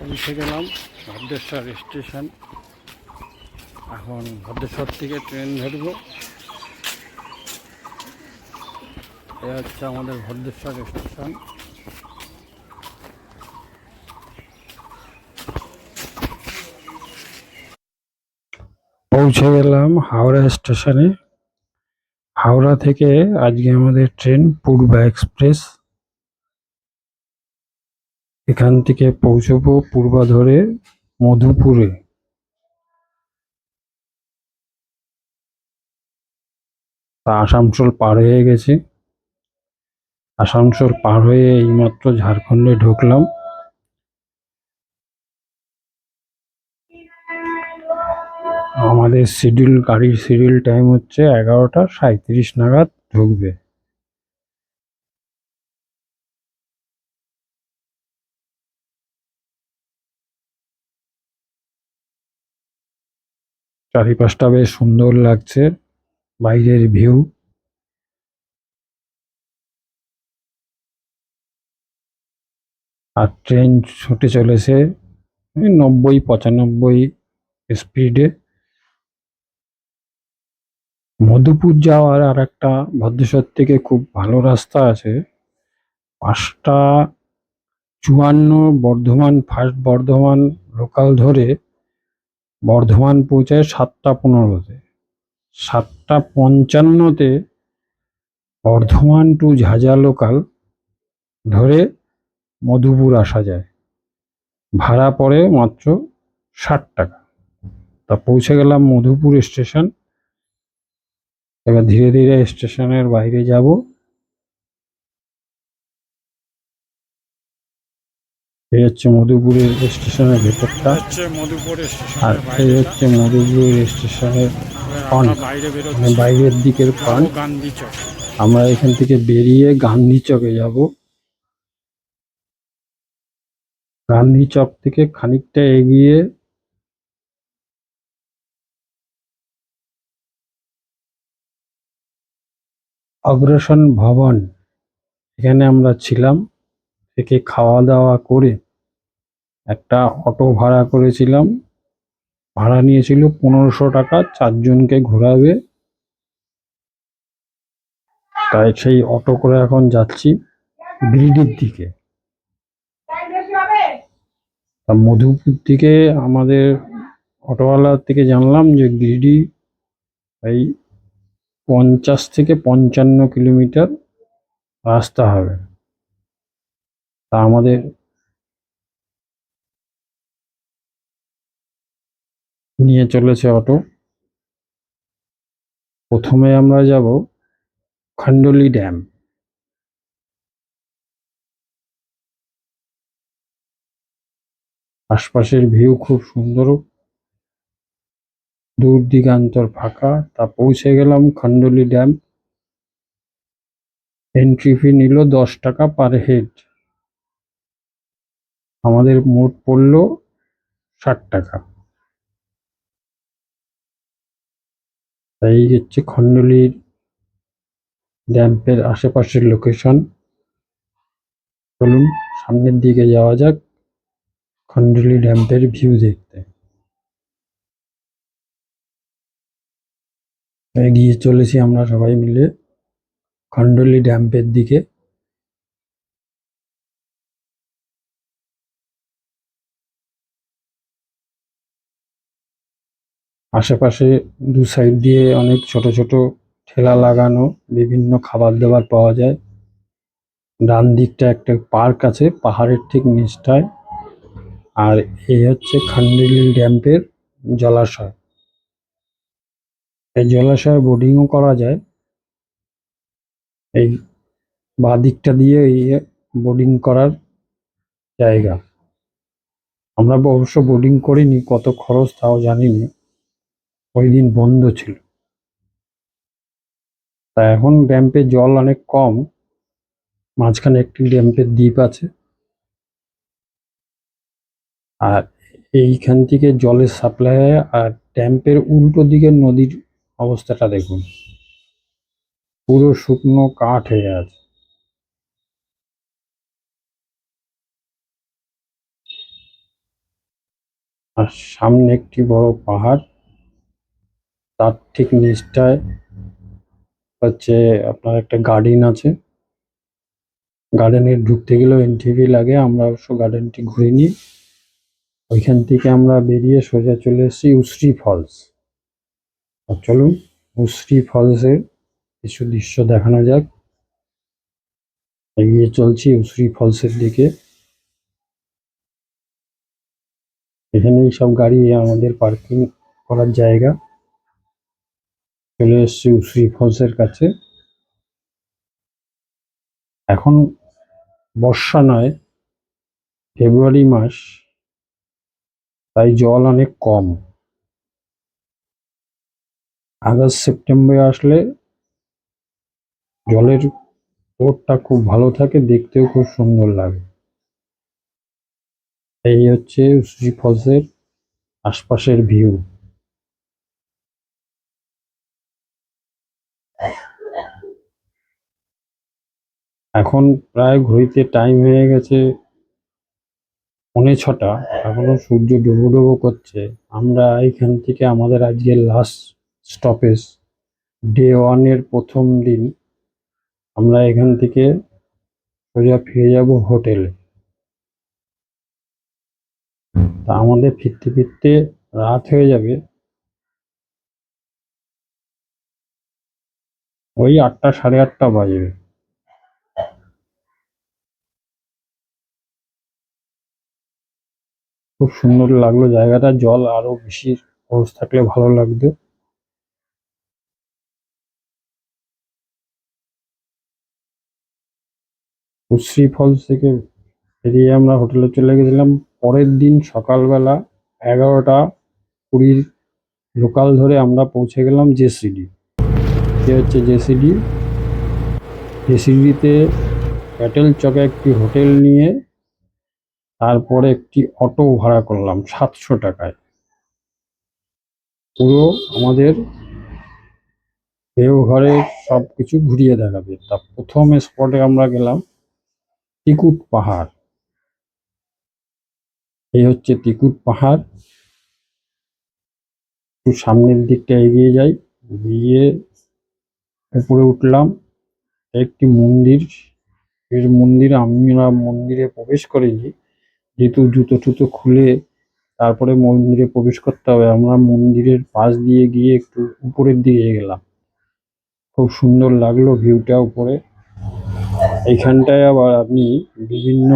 পৌঁছে গেলাম ভদ্রেশ্বর স্টেশন। এখন ভদ্রেশ্বর থেকে ট্রেন ধরব। এ হচ্ছে আমাদের ভদ্রেশ্বর স্টেশন। পৌঁছে গেলাম হাওড়া স্টেশনে। হাওড়া থেকে আজকে আমাদের ট্রেন পূর্বা এক্সপ্রেস। এখান থেকে পৌঁছবো পূর্বা ধরে মধুপুরে। তা আসানসোল পার হয়ে গেছি। আসানসোল পার হয়ে এইমাত্র ঝাড়খণ্ডে ঢুকলাম। আমাদের শিডিউল, গাড়ির শিডিউল টাইম হচ্ছে এগারোটা সাঁত্রিশ নাগাদ ঢুকবে। চারিপাশটা বেশ সুন্দর লাগছে, বাইরের ভিউ। আর ট্রেন ছুটে চলেছে নব্বই পঁচানব্বই স্পিডে। মধুপুর যাওয়ার আর একটা ভদ্রেশ্বর থেকে খুব ভালো রাস্তা আছে। পাঁচটা চুয়ান্ন বর্ধমান ফার্স্ট বর্ধমান লোকাল ধরে বর্ধমান পৌঁছায় সাতটা পনেরোতে। সাতটা পঞ্চান্নতে বর্ধমান টু ঝাঁঝা লোকাল ধরে মধুপুর আসা যায়। ভাড়া পড়ে মাত্র ষাট টাকা। তা পৌঁছে গেলাম মধুপুর স্টেশন এবার ধীরে ধীরে স্টেশনের বাইরে যাব। এই হচ্ছে মধুপুরের স্টেশনের ভেতরটা। আর এই হচ্ছে মধুপুরের স্টেশনের মানে বাইরের দিকের চক। আমরা এখান থেকে বেরিয়ে গান্ধী চকে যাব। গান্ধী চক থেকে খানিকটা এগিয়ে অগ্রসন ভবন। এখানে আমরা ছিলাম থেকে খাওয়া দাওয়া করে একটা অটো ভাড়া করেছিলাম। ভাড়া নিয়েছিল পনেরোশো টাকা, চারজনকে ঘোরাবে। তাই সেই অটো করে এখন যাচ্ছি গিরিডির দিকে। মধুপুর থেকে আমাদের অটোওয়ালার থেকে জানলাম যে গিরিডি এই পঞ্চাশ থেকে পঞ্চান্ন কিলোমিটার রাস্তা হবে। তা আমাদের নিয়ে চলেছে অটো প্রথমে আমরা যাব খণ্ডলি ড্যাম আশপাশের ভিউ খুব সুন্দর। দূর দিগান্তর ফাঁকা, তা পৌঁছে গেলাম খণ্ডলি ড্যাম এন্ট্রি ফি নিল দশ টাকা পার হেড আমাদের মোট পড়ল ষাট টাকা। এই হচ্ছে খন্ডলির ড্যাম্পের আশেপাশের লোকেশন চলুন সামনের দিকে যাওয়া যাক খন্ডলি ড্যাম্পের ভিউ দেখতে। গিয়ে চলেছি আমরা সবাই মিলে খন্ডলি ড্যাম্পের দিকে। আশেপাশে দু সাইড দিয়ে অনেক ছোট ছোট ঠেলা লাগানো, বিভিন্ন খাবার দাবার পাওয়া যায়। ডান দিকটা একটা পার্ক আছে, পাহাড়ের ঠিক নিচটায়। আর এই হচ্ছে খান্ডিল ড্যাম্পের জলাশয়। এই জলাশয়ে বোটিংও করা যায়। এই বাঁ দিকটা দিয়ে এই বোটিং করার জায়গা। আমরা অবশ্য বোটিং করিনি, কত খরচ তাও জানিনি। ওই দিন বন্ধ ছিল। তা এখন ড্যাম্পে জল অনেক কম, মাঝখানে একটি ড্যাম্পের দ্বীপ আছে। আর এইখান থেকে জলের সাপ্লাই আর ড্যাম্পের উল্টো দিকের নদীর অবস্থাটা দেখুন। পুরো শুকনো কাঠ হয়ে আছে। আর সামনে একটি বড় পাহাড়। তার ঠিক নিচটায় হচ্ছে আপনার একটা গার্ডেন আছে। গার্ডেনে ঢুকতে গেলেও এন্ট্রি ফি লাগে, আমরা অবশ্য গার্ডেনটি ঘুরে নিই। ওইখান থেকে আমরা বেরিয়ে সোজা চলে এসেছি উশ্রী ফলস আর চলুন, উশ্রী ফলসের কিছু দৃশ্য দেখানো যাক। এগিয়ে চলছি উশ্রী ফলসের দিকে। এখানেই সব গাড়ি আমাদের পার্কিং করার জায়গা। চলে এসেছি উশ্রী ফলসের কাছে। এখন বর্ষা নয়, ফেব্রুয়ারি মাস, তাই জল অনেক কম। আগস্ট, সেপ্টেম্বরে আসলে জলের স্রোতটা খুব ভালো থাকে, দেখতেও খুব সুন্দর লাগে। এই হচ্ছে উশ্রী ফলসের আশপাশের ভিউ। এখন প্রায় ঘড়িতে টাইম হয়ে গেছে পৌনে ছটা। এখনও সূর্য ডুবো ডুবো করছে। আমরা এখান থেকে আমাদের আজকে লাস্ট স্টপেজ ডে ওয়ানের প্রথম দিন, আমরা এখান থেকে সোজা ফিরে যাব হোটেলে। তা আমাদের ফিরতে ফিরতে রাত হয়ে যাবে। ওই আটটা সাড়ে আটটা বাজবে। খুব সুন্দর লাগল জায়গাটা, জল আরও বেশি খরচ থাকলে ভালো লাগতো উশ্রী ফলস থেকে বেরিয়ে আমরা হোটেলে চলে গেছিলাম। পরের দিন সকালবেলা এগারোটা কুড়ির লোকাল ধরে আমরা পৌঁছে গেলাম জেসিডি এ হচ্ছে জেসিডি জেসিডিতে প্যাটেল চকে একটি হোটেল নিয়ে তারপরে একটি অটো ভাড়া করলাম সাতশো টাকায়। পুরো আমাদের দেওঘরে সব কিছু ঘুরিয়ে দেখাবে। তা প্রথম স্পটে আমরা গেলাম তিকুট পাহাড়। এই হচ্ছে তিকুট পাহাড়। একটু সামনের দিকটা এগিয়ে যাই, গিয়ে উপরে উঠলাম। একটি মন্দির, এর মন্দিরে আমরা মন্দিরে প্রবেশ করিনি। যেহেতু জুতো টুতো খুলে তারপরে মন্দিরে প্রবেশ করতে হবে, আমরা মন্দিরের পাশ দিয়ে গিয়ে একটু উপরের দিকে গেলাম। খুব সুন্দর লাগল ভিউটা উপরে। এইখানটায় আবার আপনি বিভিন্ন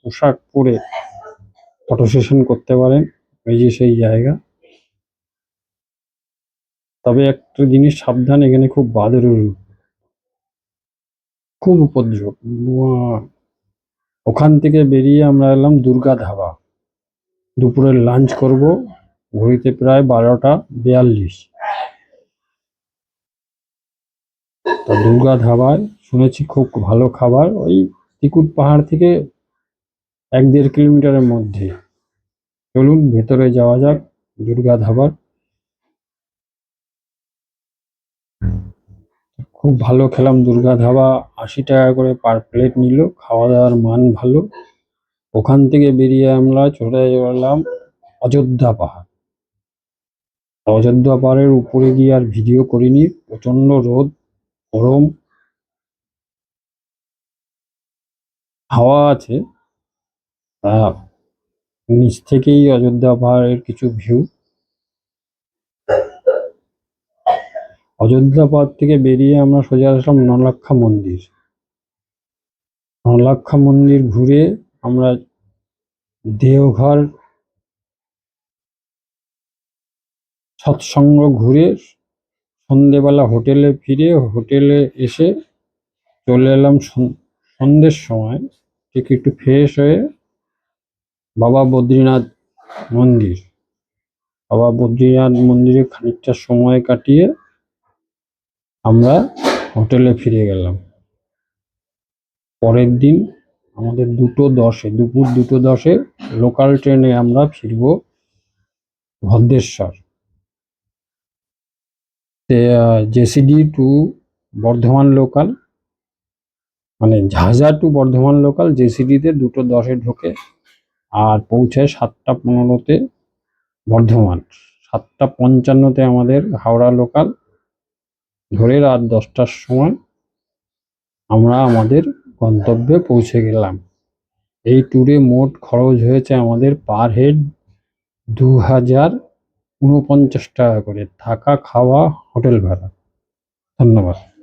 পোশাক পরে ফটো সেশন করতে পারেন, এই যে সেই জায়গা। তবে একটা জিনিস সাবধান, এখানে খুব বাদের খুব উপদ্রব। ওখান থেকে বেরিয়ে আমরা এলাম দুর্গা ধাবা। দুপুরে লাঞ্চ করব, ঘড়িতে প্রায় বারোটা বিয়াল্লিশ। তো দুর্গা ধাবায় শুনেছি খুব ভালো খাবার, ওই তিকুট পাহাড় থেকে এক দেড় কিলোমিটারের মধ্যে। চলুন ভেতরে যাওয়া যাক দুর্গা ধাবার। খুব ভালো খেলাম, দুর্গা ধাবা আশি টাকা করে পার প্লেট নিল খাওয়া দাওয়ার মান ভালো। ওখান থেকে বেরিয়ে আমরা চলে গেলাম অযোধ্যা পাহাড়। অযোধ্যা পাহাড়ের উপরে গিয়ে আর ভিডিও করিনি প্রচণ্ড রোদ, গরম। হাওয়া আছে নিচ থেকেই অযোধ্যা পাহাড়ের কিছু ভিউ অযোধ্যা পাহাড় থেকে বেরিয়ে আমরা সোজা আসলাম নলাক্ষা মন্দির। নলাক্ষা মন্দির ঘুরে আমরা দেওঘর, সৎসঙ্গ ঘুরে সন্ধেবেলা হোটেলে ফিরে হোটেলে এসে চলে এলাম সন- সন্ধ্যের সময়। ঠিক একটু ফ্রেশ হয়ে বাবা বদ্রীনাথ মন্দির। বাবা বদ্রীনাথ মন্দিরে খানিকটা সময় কাটিয়ে আমরা হোটেলে ফিরে গেলাম। পরের দিন আমাদের দুটো দশে, দুপুর দুটো দশে লোকাল ট্রেনে আমরা ফিরব Bhadreswar. JCD to Bardhaman local মানে ঝাঁঝা টু বর্ধমান লোকাল জেসিডিতে দুটো দশে ঢোকে আর পৌঁছায় সাতটা পনেরোতে বর্ধমান, সাতটা পঞ্চান্নতে আমাদের হাওড়া লোকাল ধরে রাত দশটার সময় আমরা আমাদের গন্তব্যে পৌঁছে গেলাম। এই ট্যুরে মোট খরচ হয়েছে আমাদের পার হেড দু হাজার উনপঞ্চাশ টাকা করে। থাকা, খাওয়া হোটেল ভাড়া। ধন্যবাদ।